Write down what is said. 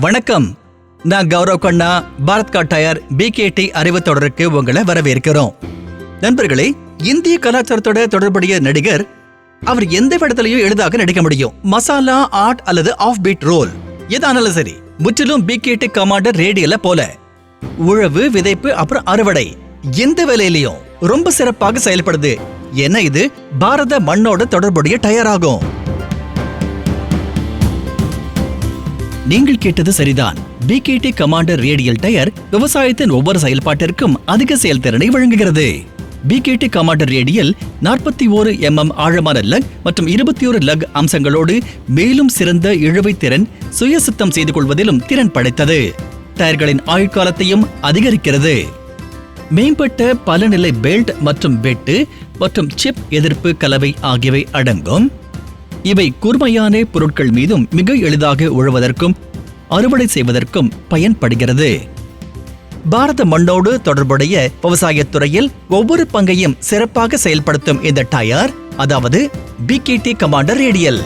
வணக்கம். நான் கௌரவ் கண்ணா பாரத் கா டயர் பிகேடி அறிவு தொடருக்கு உங்களை வரவேற்கிறோம். நண்பர்களே இந்திய கலாச்சாரத்தோட தொடர்புடைய நடிகர் அவர் எந்த இடத்துலயும் எளிதாக நடிக்க முடியும். மசாலா ஆர்ட் அல்லது ஆஃப் பீட் ரோல் எதானாலும் சரி முற்றிலும் பிகேடி கமாண்டர் ரேடியல போல. உழவு விதைப்பு அப்புறம் அறுவடை. எந்த வேலையிலையும் ரொம்ப சிறப்பாக செயல்படுது. ஏன்னா இது பாரத மண்ணோட தொடர்புடைய டயர் ஆகும் நீங்கள் கேட்டது சரிதான். பிகேடி கமாண்டர் ரேடியல் டயர் விவசாயத்தின் ஒவ்வொரு செயல்பாட்டிற்கும் அதிக செயல்திறனை வழங்குகிறது. பிகேடி கமாண்டர் ரேடியல் நாற்பத்தி ஓரு எம்எம் ஆழமான லக் மற்றும் இருபத்தி ஒரு லக் அம்சங்களோடு மேலும் சிறந்த இழுவை திறன் சுய சுத்தம் செய்து கொள்வதிலும் திறன் படைத்தது. டயர்களின் ஆயுட்காலத்தையும் அதிகரிக்கிறது. மேம்பட்ட பலநிலை பெல்ட் மற்றும் வெட்டு மற்றும் சிப் எதிர்ப்பு கலவை ஆகியவை அடங்கும். இவை கூர்மையான பொருட்கள் மீதும் மிக எளிதாக உழுவதற்கும் அறுவடை செய்வதற்கும் பயன்படுகிறது. பாரத மண்ணோடு தொடர்புடைய விவசாயத்துறையில் ஒவ்வொரு பங்கையும் சிறப்பாக செயல்படுத்தும் இந்த டயர் அதாவது பிகேடி கமாண்டர் ரேடியல்